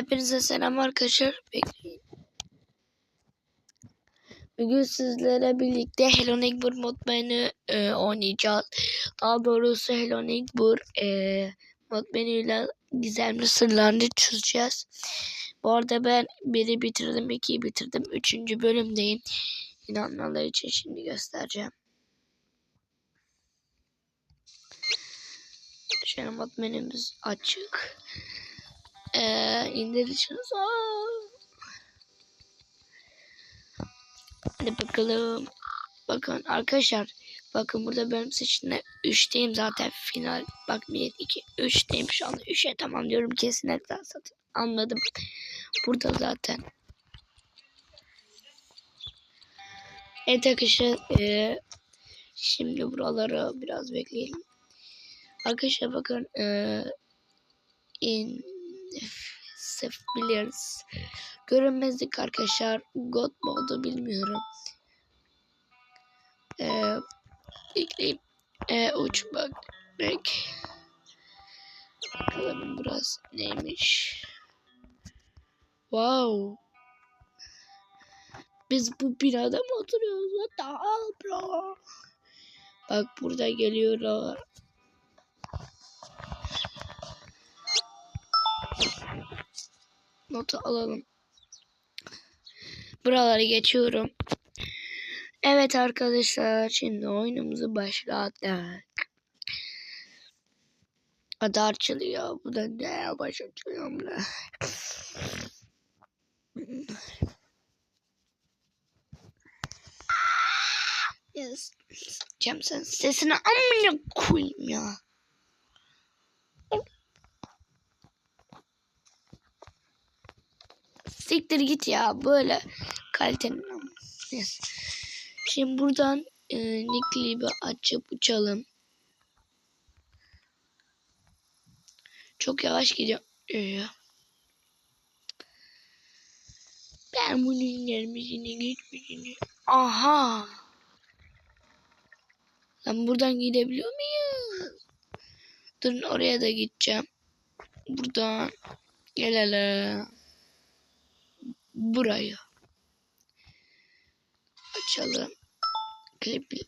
Hepinize selam arkadaşlar. Bekleyin. Bugün sizlere birlikte Hello Neighbor modlarını e, oynayacağız. Daha doğrusu Hello Neighbor e, modlarıyla gizemli sırlarını çözeceğiz. Bu arada ben biri bitirdim, ikiyi bitirdim. Üçüncü bölümdeyim. İnanmaları için şimdi göstereceğim. Şöyle mod menümüz açık. Ee, indirişiniz Hadi bakalım. Bakın arkadaşlar. Bakın burada bölüm seçtiğinde 3'teyim zaten final. Bak 1, 2, 3'teyim şu anda. 3'e tamam diyorum kesinlikle zaten. Anladım. Burada zaten. Evet arkadaşlar. E, şimdi buraları biraz bekleyelim. Arkadaşlar bakın. E, in Sef biliyoruz. Görünmezlik arkadaşlar. God modu bilmiyorum. Ee, bekleyip ee, uçmak bek. Bakalım burası neymiş. Wow. Biz bu binada mı oturuyoruz? What the hell bro? Bak burada geliyorlar. Notu alalım. Buraları geçiyorum. Evet arkadaşlar şimdi oyunumuzu başlattık. Adı açılıyor. Bu da ne baş açılıyor mu? Yes. Cem sen sesini amına koyayım ya. Siktir git ya böyle kalitenin. Yes. Şimdi buradan e, Nicklibi açıp uçalım. Çok yavaş gidiyor. Ya. Ben bunun gelmesini geçmesini. Aha. Lan buradan gidebiliyor muyum? Durun oraya da gideceğim. Buradan gelelim. Buraya. Açalım. Klipi.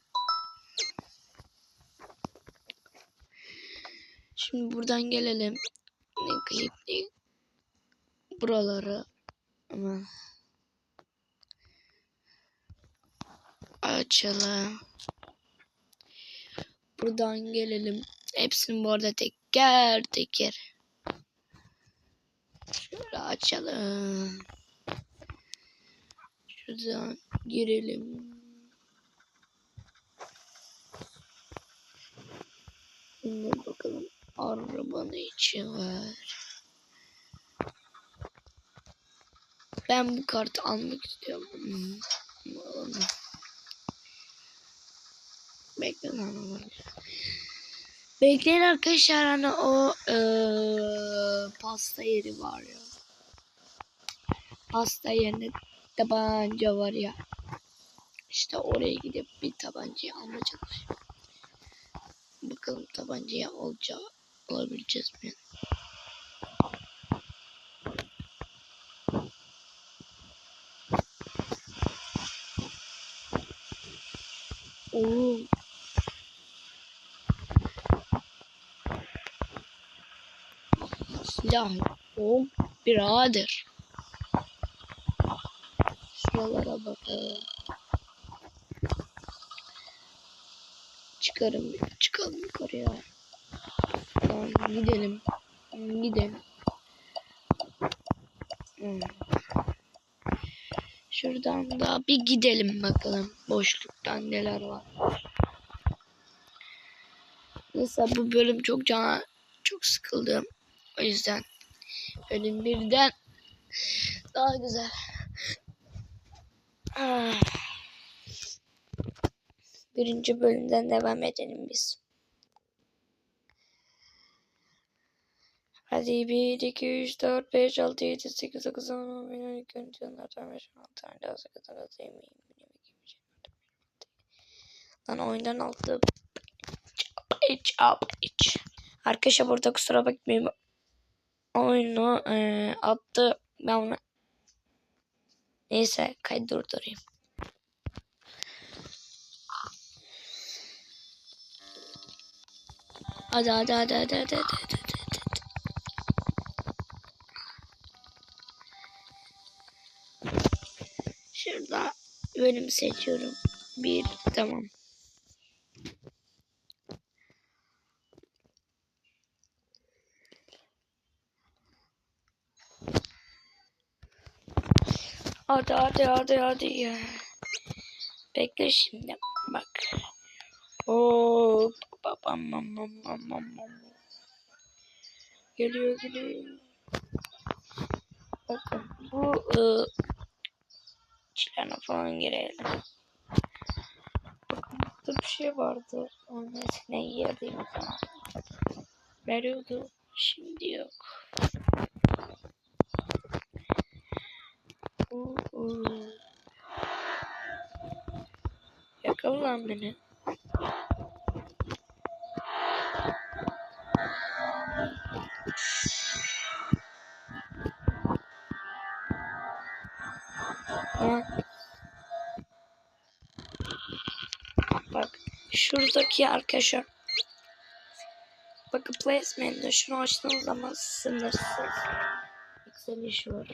Şimdi buradan gelelim. Ne klipli. Buraları. Ama. Açalım. Buradan gelelim. Hepsini bu arada teker teker. Şöyle açalım. Şuradan girelim. Şimdi bakalım arabanın içi var. Ben bu kartı almak istiyorum. Bekleyin arabayı. Bekleyin arkadaşlar hani o ee, pasta yeri var ya. Pasta yerine tabanca var ya. İşte oraya gidip bir tabancayı almaya çalışıyorum. Bakalım tabancayı olacağı alabileceğiz mi? Oo. Silah. O birader. Şuralara bakalım. Çıkarım, çıkalım yukarıya. Tamam, gidelim. Gidelim. Hmm. Şuradan da bir gidelim bakalım. Boşluktan neler var. Neyse bu bölüm çok cana çok sıkıldım. O yüzden bölüm birden daha güzel. Birinci bölümden devam edelim biz. Hadi 1, 2, 3, 4, 5, 6, 7, 8, 9, 10, 11, 12, 13, 14, 15, 16 tane daha 8, 9, 20, 21, 22, 23, Lan oyundan altı. Hiç, hiç. Arkadaşlar burada kusura bakmayın. oyunu e, attı. Ben onu... Neyse kaydı durdurayım. Hadi hadi hadi hadi hadi hadi hadi hadi. Şurada bölüm seçiyorum. Bir tamam. Hadi hadi hadi hadi ya. Bekle şimdi bak. Oo, babam mam mam. Geliyor geliyor. Bu ıı, falan girelim. Bakın burada bir şey vardı. Onun o zaman. Veriyordu. Şimdi yok. Oo, oo. Yakala lan beni. Ha. Bak şuradaki arkadaşlar. Bakın placement'de şunu açtığınız zaman sınırsız yükseliş var.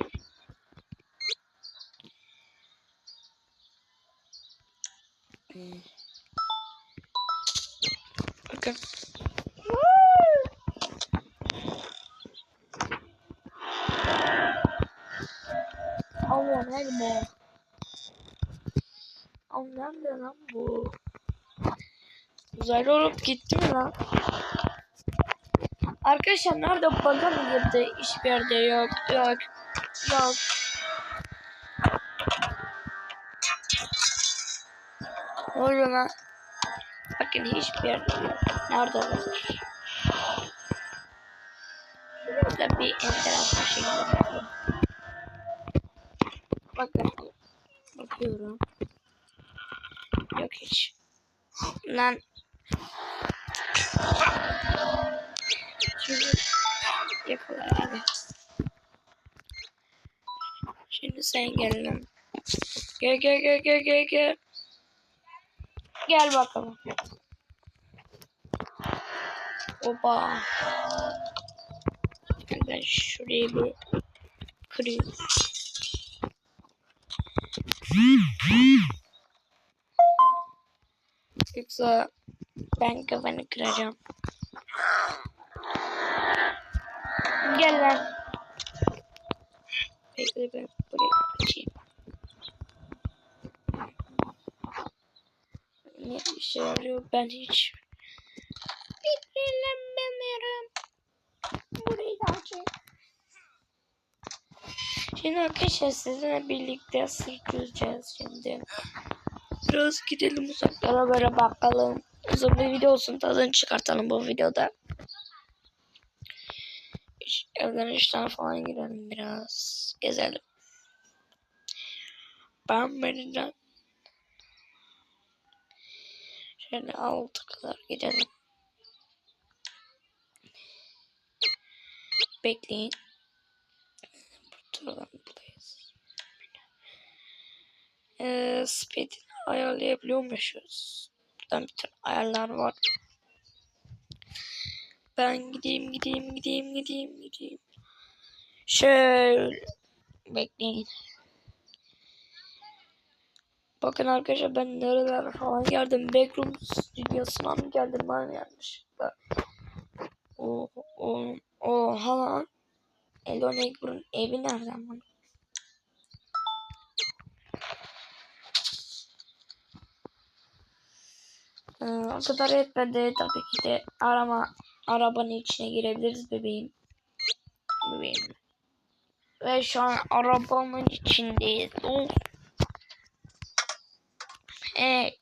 Hmm. Bakın. Allah nerede? Allah nerede lan bu? Uzaylı olup gitti mi lan? Arkadaşlar nerede bug'a mı girdi? Hiçbir yerde yok. Yok. Yok. Oluyor lan? Bakın hiçbir yerde. Nerede olabilir? Burada bir enteresan şekilde. Bakın. Bakıyorum. Yok hiç. Lan. Şimdi yakala abi. Şimdi sen gel lan. Gel gel gel gel gel gel. Gel bakalım. Oba. Ben şurayı bir kırayım. Yoksa ben kafanı kıracağım. Gel lan. Ben hiç bilmiyorum. Burayı da açayım. Şimdi arkadaşlar sizinle birlikte sırtlayacağız şimdi. Biraz gidelim uzaklara böyle bakalım. Uzun bir video olsun tadını çıkartalım bu videoda. İş- Evden işten falan girelim biraz. Gezelim. Ben berinden şöyle altı kadar gidelim. Bekleyin. Buradan buradayız. Ee, speed'ini ayarlayabiliyormuşuz. Buradan tane ayarlar var. Ben gideyim gideyim gideyim gideyim gideyim. Şöyle bekleyin. Bakın arkadaşlar ben nerelere falan geldim. Backroom stüdyosuna mı geldim ben yanlışlıkla. O o o lan. Elon Egber'ın evi nereden bana? Ee, o kadar etmedi. Tabii ki de arama arabanın içine girebiliriz bebeğim. Bebeğim. Ve şu an arabanın içindeyiz. Of. Evet.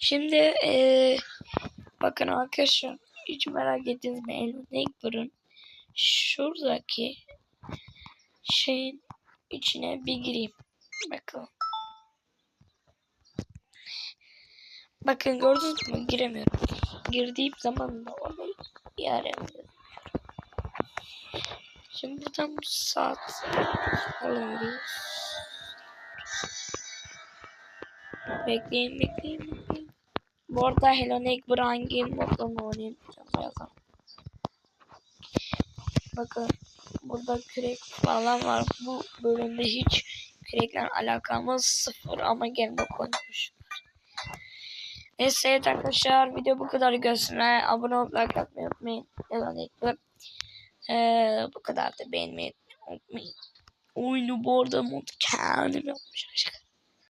Şimdi eee bakın arkadaşlar hiç merak ettiniz mi Elon Egber'ın şuradaki şeyin içine bir gireyim. Bakalım. Bakın gördünüz mü? Giremiyorum. Girdiğim zaman da orada yarın. Şimdi buradan saat alıyoruz. Bekleyin bekleyin bekleyin. Bu arada Hello Neighbor hangi modda mı oynayacağım birazdan. Bakın burada kürek falan var. Bu bölümde hiç kürekle alakamız sıfır ama gene de koymuş. Neyse evet arkadaşlar video bu kadar görsünler. Abone olup like atmayı unutmayın. Hello Neighbor. Ee, bu kadar da beğenmeyi unutmayın. Oyunu bu arada mod kendim yapmış.